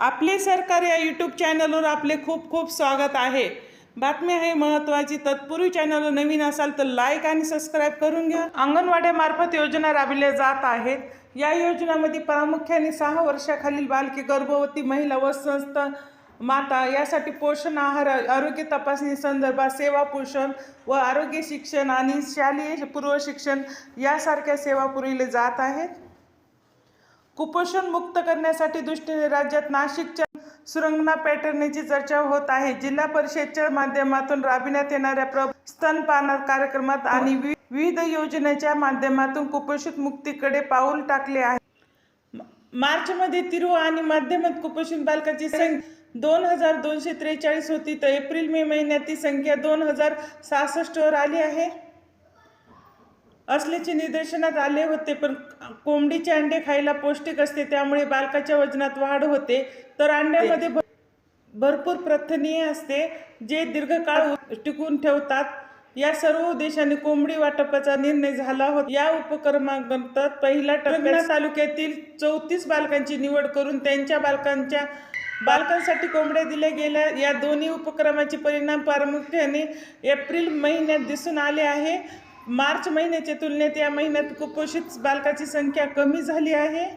आपले सरकार या यूट्यूब चॅनलवर आपले खूप खूप स्वागत आहे. बातमी आहे महत्त्वाची तत्पूर्वी चॅनलवर नवीन असाल तर लाईक आणि सबस्क्राईब करून घ्या. अंगणवाड्यामार्फत योजना राबविल्या जात आहेत. या योजनामध्ये प्रामुख्याने सहा वर्षाखालील बालके गर्भवती महिला व संस्था माता यासाठी पोषण आहार आरोग्य तपासणी संदर्भात सेवा पोषण व आरोग्य शिक्षण आणि शालेय पूर्व शिक्षण यासारख्या सेवा पुरविल्या जात आहेत. कुपोषण मुक्त करण्यासाठी दृष्टीने राज्यात नाशिकच्या सुरंगना पॅटर्नची चर्चा होत आहे. जिल्हा परिषदच्या माध्यमातून राबविण्यात येणाऱ्या प्र स्तनपान कार्यक्रमात आणि विविध योजनेच्या माध्यमातून कुपोषित मुक्तीकडे पाऊल टाकले आहे. मार्चमध्ये तिरुवा आणि माध्यमात कुपोषित बालकाची संख्या दोन हजार दोनशे त्रेचाळीस होती. तर एप्रिल मे महिन्यात ती संख्या दोन हजार सहासष्टवर आली आहे. असल्याचे निदर्शनात आले होते पण कोंबडीचे अंडे खायला पौष्टिक असते त्यामुळे बालकाच्या वजनात वाढ होते. तर अंड्यामध्ये भरपूर प्रथिनीय असते जे दीर्घकाळ टिकून ठेवतात. या सर्व उद्देशाने कोंबडी वाटपाचा निर्णय झाला होता. या उपक्रमांतर्गत पहिल्या टप्प्यात तालुक्यातील चौतीस बालकांची निवड करून त्यांच्या बालकांच्या बालकांसाठी कोंबड्या दिल्या गेल्या. या दोन्ही उपक्रमाचे परिणाम प्रामुख्याने एप्रिल महिन्यात दिसून आले आहे. मार्च महिन्याच्या तुलनेत या महिन्यात कुपोषित बालकाची संख्या कमी झाली आहे.